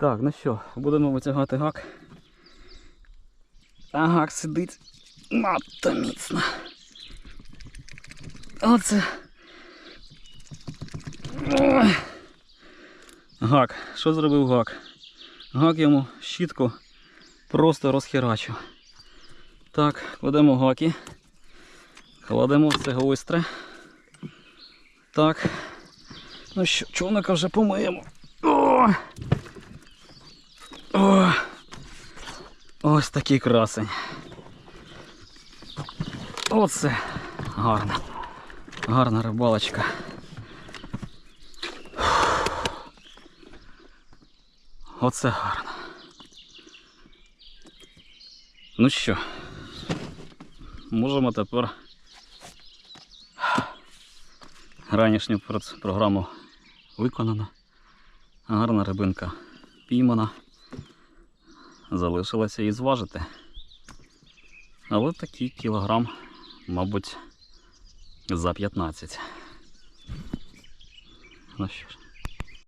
Так, ну що, будемо витягати гак. А гак сидить надто міцно. Оце. Ой. Гак. Що зробив гак? Гак йому щітку просто розхерачив. Так, кладемо гаки. Кладемо це гостре. Так. Ну що, човника вже помиємо. О! О! Ось такий красень. Оце гарно. Гарна рибалочка. Оце гарно. Ну що, можемо тепер ранішню програму виконано. Гарна рибинка піймана. Залишилося її зважити. Але такий кілограм, мабуть, за 15. Ну що ж,